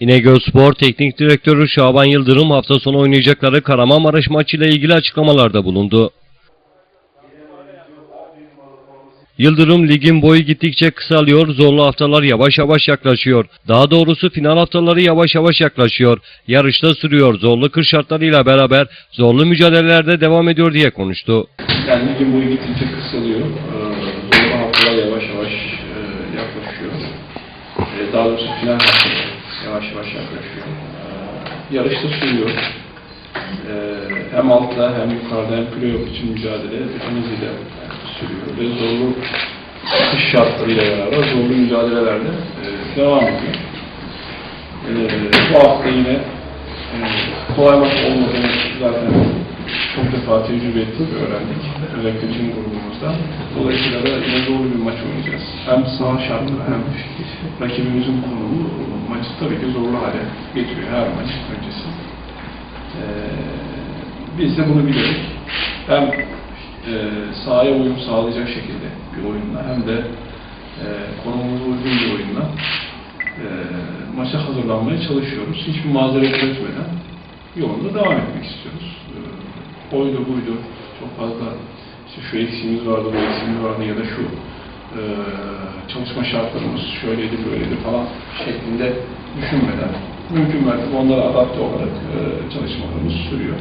İnegöl Spor Teknik Direktörü Şaban Yıldırım hafta sonu oynayacakları Kahramanmaraş maçıyla ilgili açıklamalarda bulundu. Yıldırım ligin boyu gittikçe kısalıyor, zorlu haftalar yavaş yavaş yaklaşıyor. Daha doğrusu final haftaları yavaş yavaş yaklaşıyor. Yarışta sürüyor, zorlu kış şartlarıyla beraber zorlu mücadelelerde devam ediyor diye konuştu. Yani ligin boyu gittikçe kısalıyor. Zorlu haftalar yavaş yavaş yaklaşıyor. Daha doğrusu final haftaları yavaş yavaş yaklaşıyor. Yarışta sürüyor. Ee, Hem altta hem yukarıda hem playoff için mücadele bütün hızıyla sürüyor. Ve zorlu kış şartlarıyla beraber zorlu mücadelelerde e, devam ediyor. Ee, Bu hafta yine e, kolay maç olmadığını zaten çok defa tecrübe ettik, öğrendik. Özellikle bizim grubumuzda. Dolayısıyla da yine doğru bir maç oynayacağız. Hem saha şartları hem rakibimizin konumu maçı tabii ki zorlu hale getiriyor her maç öncesi. Ee, biz de bunu bilerek hem e, sahaya uyum sağlayacak şekilde bir oyunla hem de e, konumumuza uygun bir oyunla e, maça hazırlanmaya çalışıyoruz. Hiçbir mazeret üretmeden yolunda devam etmek istiyoruz. Oydu buydu, çok fazla işte şu eksiğimiz vardı, bu eksiğimiz vardı ya da şu e, çalışma şartlarımız şöyleydi, böyleydi falan şeklinde düşünmeden mümkün mertebe onlara adapte olarak e, çalışmalarımız sürüyor.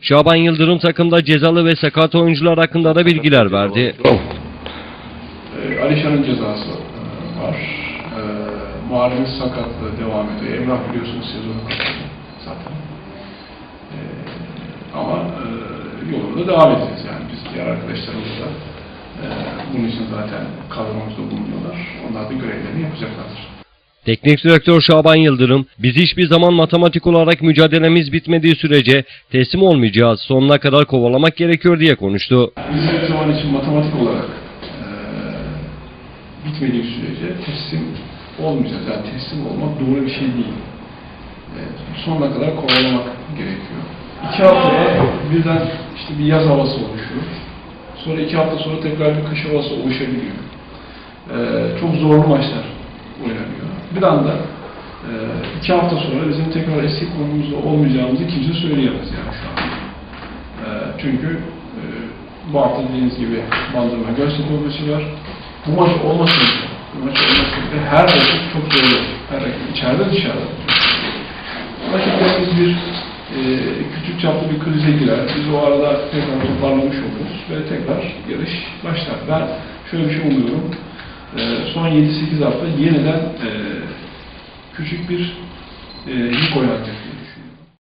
Şaban Yıldırım takımda cezalı ve sakat oyuncular hakkında da bilgiler verdi. E, Alişan'ın cezası e, var. E, Muharrem'in sakatlığı devam ediyor. Emrah biliyorsunuz sezonu zaten. Yolunda devam edeceğiz yani. Biz diğer arkadaşlarımız da e, bunun için zaten kadromuzda bulunuyorlar. Onlar da görevlerini yapacaklardır. Teknik direktör Şaban Yıldırım, biz hiçbir zaman matematik olarak mücadelemiz bitmediği sürece teslim olmayacağız, sonuna kadar kovalamak gerekiyor diye konuştu. Biz hiçbir zaman için matematik olarak e, bitmediği sürece teslim olmayacağız. Yani teslim olmak doğru bir şey değil. E, sonuna kadar kovalamak gerekiyor. İki haftada birden işte bir yaz havası oluşuyor. Sonra iki hafta sonra tekrar bir kış havası oluşabiliyor. E, çok zorlu maçlar oynanıyor. Bir anda e, iki hafta sonra bizim tekrar eski konumuzda olmayacağımızı kimse söyleyemez yani şu an. E, çünkü e, bu hafta dediğiniz gibi Bandırma Göztepe maçı var. Bu maç olmasın, bu maç olmasın her rakip çok zorlu. Her rakip içeride dışarıda. Rakiplerimiz bir e, küçük çaplı bir krize girer. Biz o arada tekrar toparlamış oluruz ve tekrar yarış başlar. Ben şöyle bir şey umuyorum. E, son 7-8 hafta yeniden e, küçük bir e, yük oynatacak